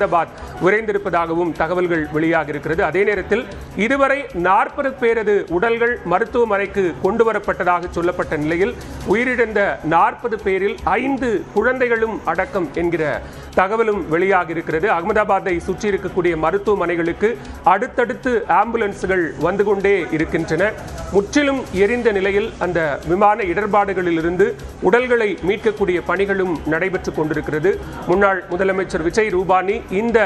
ஹைதராபாத் விரைந்திருப்பதாகவும் தகவல்கள் வெளியாக இருக்கிறது அதே நேரத்தில் இதுவரை நாற்பது பேரது உடல்கள் மருத்துவமனைக்கு கொண்டு வரப்பட்டதாக சொல்லப்பட்ட நிலையில் உயிரிழந்த நாற்பது பேரில் ஐந்து குழந்தைகளும் அடக்கம் என்கிற தகவலும் வெளியாக இருக்கிறது அகமதாபாத்தை சுற்றி இருக்கக்கூடிய மருத்துவமனைகளுக்கு அடுத்தடுத்து ஆம்புலன்ஸ்கள் வந்து கொண்டே இருக்கின்றன. முற்றிலும் எரிந்த நிலையில் அந்த விமான இடர்பாடுகளிலிருந்து உடல்களை மீட்கக்கூடிய பணிகளும் நடைபெற்றுக் கொண்டிருக்கிறது. முன்னாள் முதலமைச்சர் விஜய் ரூபானி இந்த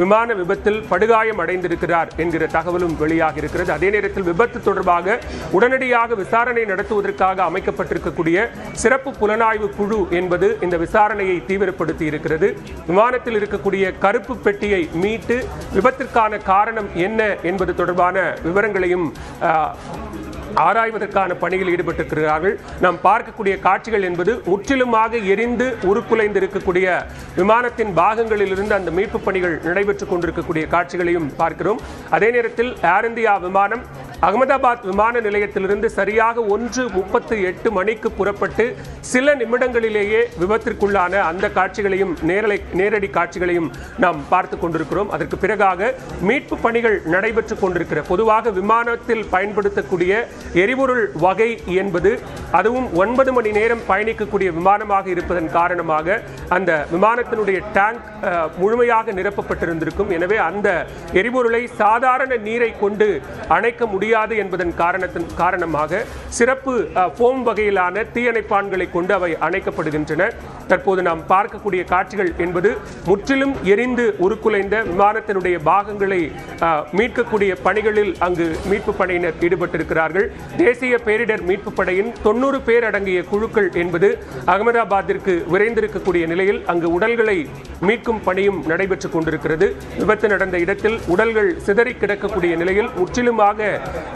விமான விபத்தில் படுகாயம் அடைந்திருக்கிறார் என்கிற தகவலும் வெளியாக இருக்கிறது. அதே நேரத்தில் விபத்து தொடர்பாக உடனடியாக விசாரணை நடத்துவதற்காக அமைக்கப்பட்டிருக்கக்கூடிய சிறப்பு புலனாய்வு குழு என்பது இந்த விசாரணையை தீவிரப்படுத்தி இருக்கிறது. விமானத்தில் இருக்கக்கூடிய கருப்பு பெட்டியை மீட்டு விபத்திற்கான காரணம் என்ன என்பது தொடர்பான விவரங்களையும் ஆராய்வதற்கான பணியில் ஈடுபட்டிருக்கிறார்கள். நாம் பார்க்கக்கூடிய காட்சிகள் என்பது முற்றிலுமாக எரிந்து உருக்குலைந்து இருக்கக்கூடிய விமானத்தின் பாகங்களிலிருந்து அந்த மீட்பு பணிகள் நடைபெற்றுக் கொண்டிருக்கக்கூடிய காட்சிகளையும் பார்க்கிறோம். அதே நேரத்தில் ஏர் இந்தியா விமானம் அகமதாபாத் விமான நிலையத்திலிருந்து சரியாக ஒன்று முப்பத்து எட்டு மணிக்கு புறப்பட்டு சில நிமிடங்களிலேயே விபத்திற்குள்ளான அந்த காட்சிகளையும் நேரலை நேரடி காட்சிகளையும் நாம் பார்த்து கொண்டிருக்கிறோம். அதற்கு பிறகாக மீட்பு பணிகள் நடைபெற்றுக் கொண்டிருக்கிற பொதுவாக விமானத்தில் பயன்படுத்தக்கூடிய எரிபொருள் வகை என்பது அதுவும் ஒன்பது மணி நேரம் பயணிக்கக்கூடிய விமானமாக இருப்பதன் காரணமாக அந்த விமானத்தினுடைய டேங்க் முழுமையாக நிரப்பப்பட்டிருந்திருக்கும். எனவே அந்த எரிபொருளை சாதாரண நீரை கொண்டு அணைக்க முடியும் முடியாது என்பதன் காரணத்தின் காரணமாக சிறப்பு ஃபோம் வகையிலான தீயணைப்பான்களை கொண்டு அவை அணைக்கப்படுகின்றன. தற்போது நாம் பார்க்கக்கூடிய காட்சிகள் என்பது முற்றிலும் எரிந்து உருக்குலைந்த விமானத்தினுடைய பாகங்களை மீட்கக்கூடிய பணிகளில் அங்கு மீட்பு படையினர் ஈடுபட்டிருக்கிறார்கள். தேசிய பேரிடர் மீட்பு படையின் தொண்ணூறு பேர் அடங்கிய குழுக்கள் என்பது அகமதாபாத்திற்கு விரைந்திருக்கக்கூடிய நிலையில் அங்கு உடல்களை மீட்கும் பணியும் நடைபெற்றுக் கொண்டிருக்கிறது. விபத்து நடந்த இடத்தில் உடல்கள் சிதறி கிடக்கக்கூடிய நிலையில் முற்றிலுமாக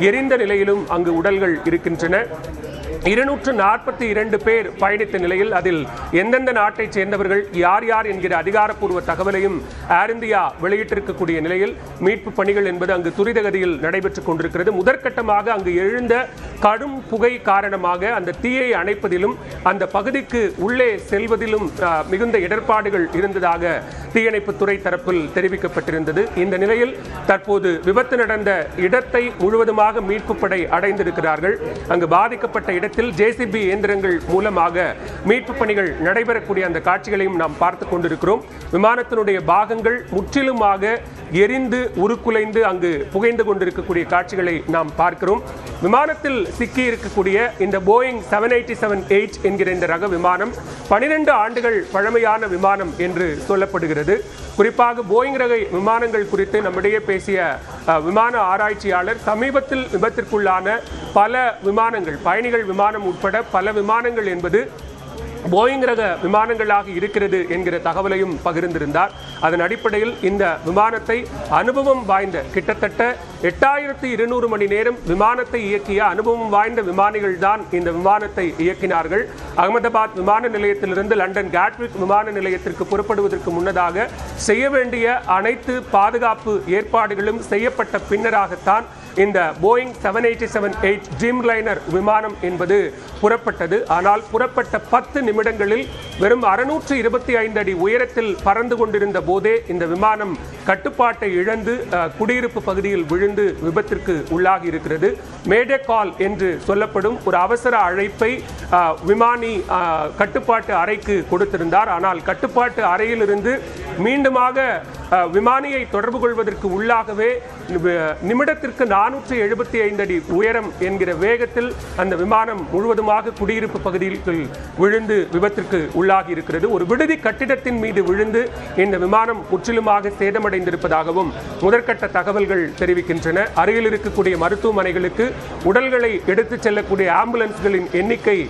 எரிந்த நிலையிலும் அங்கு உடல்கள் இருக்கின்றன. இருநூற்று நாற்பத்தி இரண்டு பேர் பயணித்த நிலையில் அதில் எந்தெந்த நாட்டைச் சேர்ந்தவர்கள் யார் யார் என்கிற அதிகாரப்பூர்வ தகவலையும் ஏர் இந்தியா வெளியிட்டிருக்கக்கூடிய நிலையில் மீட்பு பணிகள் என்பது அங்கு துரிதகதியில் நடைபெற்றுக் கொண்டிருக்கிறது. முதற்கட்டமாக அங்கு எழுந்த கடும் புகை காரணமாக அந்த தீயை அணைப்பதிலும் அந்த பகுதிக்கு உள்ளே செல்வதிலும் மிகுந்த இடர்பாடுகள் இருந்ததாக தீயணைப்புத்துறை தரப்பில் தெரிவிக்கப்பட்டிருந்தது. இந்த நிலையில் தற்போது விபத்து நடந்த இடத்தை முழுவதுமாக மீட்பு படை அடைந்திருக்கிறார்கள். அங்கு பாதிக்கப்பட்ட இடத்தில் ஜேசிபி இயந்திரங்கள் மூலமாக மீட்பு பணிகள் நடைபெறக்கூடிய அந்த காட்சிகளையும் நாம் பார்த்து கொண்டிருக்கிறோம். விமானத்தினுடைய பாகங்கள் முற்றிலுமாக எரிந்து உருக்குலைந்து அங்கு புகைந்து கொண்டிருக்கக்கூடிய காட்சிகளை நாம் பார்க்கிறோம். விமானத்தில் சிக்கி இருக்கக்கூடிய இந்த Boeing seven eighty seven eight என்கிற இந்த ரக விமானம் பனிரெண்டு ஆண்டுகள் பழமையான விமானம் என்று சொல்லப்படுகிறது. குறிப்பாக போயிங் ரக விமானங்கள் குறித்து நம்மிடையே பேசிய விமான ஆராய்ச்சியாளர் சமீபத்தில் விபத்திற்குள்ளான பல விமானங்கள் பயணிகள் விமானம் உட்பட பல விமானங்கள் என்பது போயிங் ரக விமானங்களாக இருக்கிறது என்கிற தகவலையும் பகிர்ந்திருந்தார். அதன் அடிப்படையில் இந்த விமானத்தை அனுபவம் வாய்ந்த கிட்டத்தட்ட எட்டாயிரத்தி இருநூறு மணி நேரம் விமானத்தை இயக்கிய அனுபவம் வாய்ந்த விமானிகள் தான் இந்த விமானத்தை இயக்கினார்கள். அகமதாபாத் விமான நிலையத்திலிருந்து லண்டன் கேட்விக் விமான நிலையத்திற்கு புறப்படுவதற்கு முன்னதாக செய்ய வேண்டிய அனைத்து பாதுகாப்பு ஏற்பாடுகளும் செய்யப்பட்ட பின்னராகத்தான் இந்த Boeing seven eighty seven eight Dreamliner விமானம் என்பது புறப்பட்டது. ஆனால் புறப்பட்ட பத்து நிமிடங்களில் வெறும் அறுநூற்று இருபத்தி ஐந்து அடி உயரத்தில் பறந்து கொண்டிருந்த போதே இந்த விமானம் கட்டுப்பாட்டை இழந்து குடியிருப்பு பகுதியில் விழுந்து விபத்திற்கு உள்ளாகி இருக்கிறது. மேடே கால் என்று சொல்லப்படும் ஒரு அவசர அழைப்பை விமானி கட்டுப்பாட்டு அறைக்கு கொடுத்திருந்தார். ஆனால் கட்டுப்பாட்டு அறையிலிருந்து மீண்டுமாக விமானியை தொடர்பு கொள்வதற்கு உள்ளாகவே நிமிடத்திற்கு நானூற்றி எழுபத்தி ஐந்து அடி உயரம் என்கிற வேகத்தில் அந்த விமானம் முழுவதுமாக குடியிருப்பு பகுதியில் விழுந்து விபத்திற்கு உள்ளாகி இருக்கிறது ஒரு விடுதி கட்டிடத்தின் மீது விழுந்து இந்த விமானம் முற்றிலுமாக சேதமடைந்திருப்பதாகவும் முதற்கட்ட தகவல்கள் தெரிவிக்கின்றன. அருகில் இருக்கக்கூடிய மருத்துவமனைகளுக்கு உடல்களை எடுத்துச் செல்லக்கூடிய ஆம்புலன்ஸ்களின் எண்ணிக்கை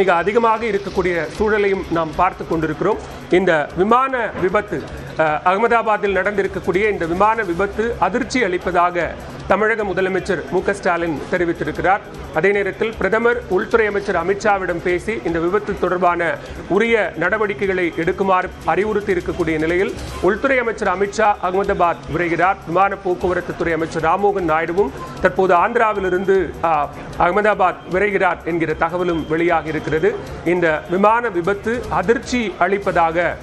மிக அதிகமாக இருக்கக்கூடிய சூழலையும் நாம் பார்த்து கொண்டிருக்கிறோம். இந்த விமான விபத்து அகமதாபாத்தில் நடந்திருக்கக்கூடிய இந்த விமான விபத்து அதிர்ச்சி அளிப்பதாக தமிழக முதலமைச்சர் மு க ஸ்டாலின் தெரிவித்திருக்கிறார். அதே நேரத்தில் பிரதமர் உள்துறை அமைச்சர் அமித்ஷாவிடம் பேசி இந்த விபத்து தொடர்பான உரிய நடவடிக்கைகளை எடுக்குமாறு அறிவுறுத்தி இருக்கக்கூடிய நிலையில் உள்துறை அமைச்சர் அமித்ஷா அகமதாபாத் விரைகிறார். விமான போக்குவரத்து துறை அமைச்சர் ராமோகன் நாயுடுவும் தற்போது ஆந்திராவிலிருந்து ஆஹ், அகமதாபாத் விரைகிறார் என்கிற தகவலும் வெளியாகி இருக்கிறது. இந்த விமான விபத்து அதிர்ச்சி அளிப்பதாக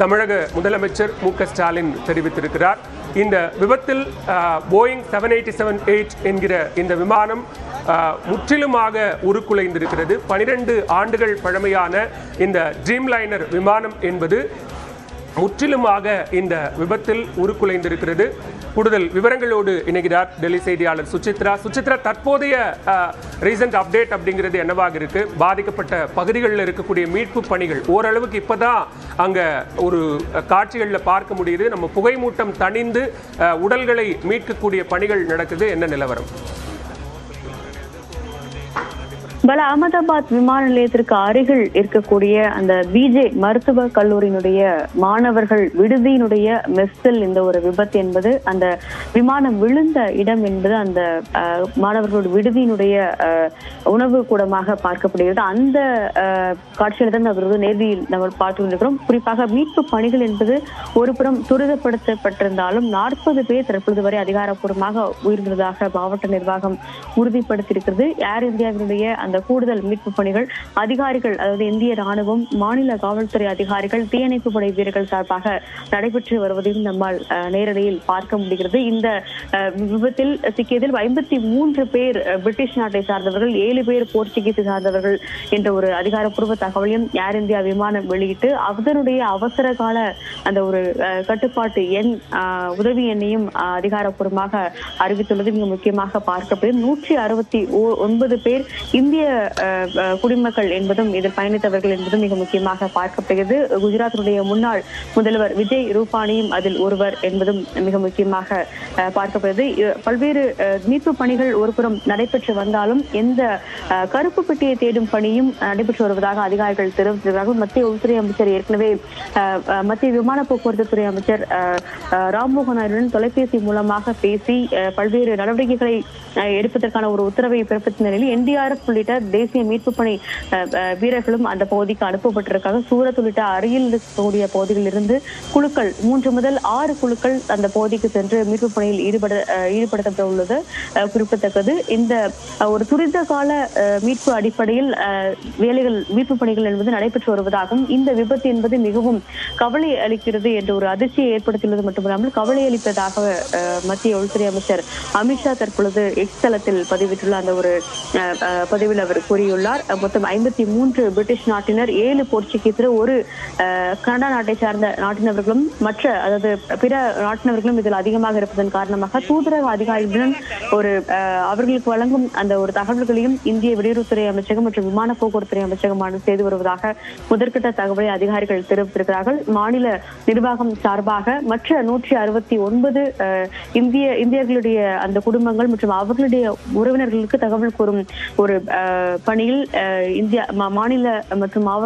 தமிழக முதலமைச்சர் மு க ஸ்டாலின் தெரிவித்திருக்கிறார். இந்த விபத்தில் Boeing seven eighty seven eight என்கிற இந்த விமானம் முற்றிலுமாக உருக்குலைந்திருக்கிறது. பனிரெண்டு ஆண்டுகள் பழமையான இந்த ட்ரீம்லைனர் விமானம் என்பது முற்றிலுமாக இந்த விபத்தில் உருக்குலைந்திருக்கிறது. கூடுதல் விவரங்களோடு இணைகிறார் டெல்லி செய்தியாளர் சுசித்ரா. சுசித்ரா தற்போதைய ரீசன்ட் அப்டேட் அப்படிங்கிறது என்னவாக இருக்கு? பாதிக்கப்பட்ட பகுதிகளில் இருக்கக்கூடிய மீட்பு பணிகள் ஓரளவுக்கு இப்போதான் அங்க ஒரு காட்சிகளில் பார்க்க முடியுது. நம்ம புகைமூட்டம் தணிந்து உடல்களை மீட்கக்கூடிய பணிகள் நடக்குது. என்ன நிலவரம்? பல அகமதாபாத் விமான நிலையத்திற்கு அருகில் இருக்கக்கூடிய அந்த பிஜே மருத்துவ கல்லூரியினுடைய மாணவர்கள் விடுதியினுடைய மெஸ்ஸில் இந்த ஒரு விபத்து என்பது அந்த விமானம் விழுந்த இடம் என்பது அந்த மாணவர்களோட விடுதியினுடைய உணவு கூடமாக பார்க்கப்படுகிறது. அந்த காட்சியில தான் அவர்கள் நேர்வியில் நம்ம பார்த்து கொண்டிருக்கிறோம். குறிப்பாக மீட்பு பணிகள் என்பது ஒருபுறம் துரிதப்படுத்தப்பட்டிருந்தாலும் நாற்பது பேர் தற்பொழுது வரை அதிகாரப்பூர்வமாக உயிரிழந்ததாக மாவட்ட நிர்வாகம் உறுதிப்படுத்தியிருக்கிறது. ஏர் இந்தியாவினுடைய அந்த கூடுதல் மீட்பு பணிகள் அதிகாரிகள் அதாவது இந்திய ராணுவம் மாநில காவல்துறை அதிகாரிகள் தீயணைப்பு படை வீரர்கள் சார்பாக நடைபெற்று வருவதையும் நம்மால் நேரடியில் பார்க்க முடிகிறது. இந்த விபத்தில் சிக்கியதில் ஐம்பத்தி மூன்று பேர் பிரிட்டிஷ் நாட்டை சார்ந்தவர்கள் ஏழு பேர் போர்ச்சுகீஸ் சார்ந்தவர்கள் என்ற ஒரு அதிகாரப்பூர்வ தகவலையும் ஏர் இந்தியா விமானம் வெளியிட்டு அதனுடைய அவசர கால அந்த ஒரு கட்டுப்பாட்டு எண் உதவி எண்ணையும் அதிகாரப்பூர்வமாக அறிவித்துள்ளது. மிக முக்கியமாக பார்க்கப்படும் நூற்றி அறுபத்தி ஒன்பது பேர் இந்திய அஹ், குடிமக்கள் என்பதும் இதில் பயணித்தவர்கள் என்பதும் மிக முக்கியமாக பார்க்கப்படுகிறது. குஜராத்தினுடைய முன்னாள் முதல்வர் விஜய் ரூபானியும் அதில் ஒருவர் என்பதும் மிக முக்கியமாக பார்க்கப்படுகிறது. பல்வேறு மீட்பு பணிகள் ஒருபுறம் நடைபெற்று வந்தாலும் எந்த கருப்பு பெட்டியை தேடும் பணியும் நடைபெற்று வருவதாக அதிகாரிகள் தெரிவித்திருக்கிறார்கள். மத்திய உள்துறை அமைச்சர் ஏற்கனவே மத்திய விமான போக்குவரத்து துறை அமைச்சர் ராம்மோகன் நாயுடன் தொலைபேசி மூலமாக பேசி பல்வேறு நடவடிக்கைகளை எடுப்பதற்கான ஒரு உத்தரவை பிறப்பித்த நிலையில் என்டிஆர்எஃப் உள்ளிட்ட தேசிய மீட்பு பணி வீரர்களும் அந்த பகுதிக்கு அனுப்பப்பட்டிருக்காங்க. சூரத் உள்ளிட்ட அருகில் இருக்கக்கூடிய பகுதிகளிலிருந்து குழுக்கள் மூன்று முதல் ஆறு குழுக்கள் அந்த பகுதிக்கு சென்று மீட்பு பணியில் ஈடுபட அஹ், ஈடுபடுத்தப்பட உள்ளது குறிப்பிடத்தக்கது. இந்த ஒரு துரித கால மீட்பு அடிப்படையில் வேலைகள் மீட்பு பணிகள் என்பது நடைபெற்று வருவதாகவும் இந்த விபத்து என்பது மிகவும் கவலை அளிக்கிறது என்ற ஒரு அதிர்ச்சியை ஏற்படுத்தியுள்ளது மட்டுமில்லாமல் கவலை அளிப்பதாக மத்திய உள்துறை அமைச்சர் அமித்ஷா தற்பொழுது எக்ஸ் தளத்தில் பதிவிட்டுள்ள அந்த ஒரு பதிவில் அவர் கூறியுள்ளார். மொத்தம் ஐம்பத்தி மூன்று பிரிட்டிஷ் நாட்டினர் ஏழு போர்ச்சுகீசர் ஒரு கனடா நாட்டை சார்ந்த நாட்டினவர்களும் மற்ற அதாவது பிற நாட்டினவர்களும் இதில் அதிகமாக இருப்பதன் காரணமாக தூதரக அதிகாரிகளுடன் ஒரு அவர்களுக்கு வழங்கும் அந்த ஒரு தகவல்களையும் இந்திய வெளியுறவுத்துறை அமைச்சகம் மற்றும் விமான போக்குவரத்துறை அமைச்சகமானது செய்து வருவதாக முதற்கட்ட தகவலை அதிகாரிகள் தெரிவித்திருக்கிறார்கள். மாநில நிர்வாகம் சார்பாக மற்ற நூற்றி அறுபத்தி ஒன்பது இந்திய இந்தியர்களுடைய அந்த குடும்பங்கள் மற்றும் அவர்களுடைய உறவினர்களுக்கு தகவல் கூறும் ஒரு அஹ், பணியில் இந்தியா மா- மாநில மற்றும் மாவட்ட